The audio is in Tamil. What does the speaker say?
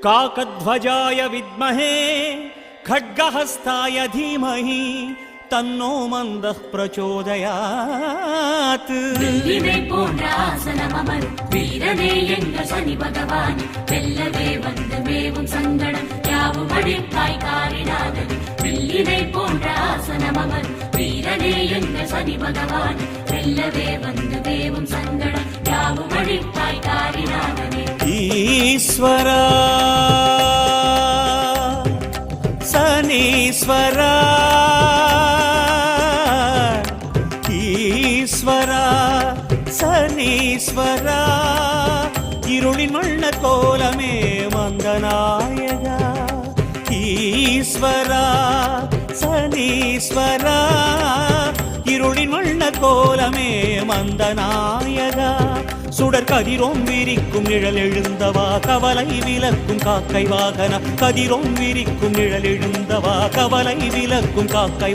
काकध्वजाय विद्महे खड्गहस्ताय धीमहि तन्नो मन्दः प्रचोदयात् இதை போன்ற ஆசனம் அமர் வீரனே எங்கள் சனி பகவான் வெல்லவே வந்து மேவும் சங்கடம் யாவும் அழிப்பாய் காரிடாதது வில்லினை போன்ற ஆசனம் அமர் வீரனே எங்கள் சனி பகவான் வெல்லவே வந்து மேவும் சங்கடம் யாவும் அழிப்பாய் காரிடாதனே ईश्वरा सनीश्वरा ஈஸ்வரா శనీశ్వరా ಈಶ್ವರಾ ಶನೀಶ್ವರ ಇರುಳಿನೊಳ್ಳ ಕೋಲಮೇ ವಂದನಾಯಗ ಈಶ್ವರ ಶನೀಶ್ವರ ಇರುಳಿನೊಳ್ಳ ಕೋಲಮೇ ವಂದನಾಯಗ சுடர் கதிரோம் விரிக்கும் நிழல் எழுந்தவா? கவலை விலக்கும் காக்கை வாகன கதிரோம் விரிக்கும் நிழல் எழுந்தவா? கவலை விலக்கும் காக்கை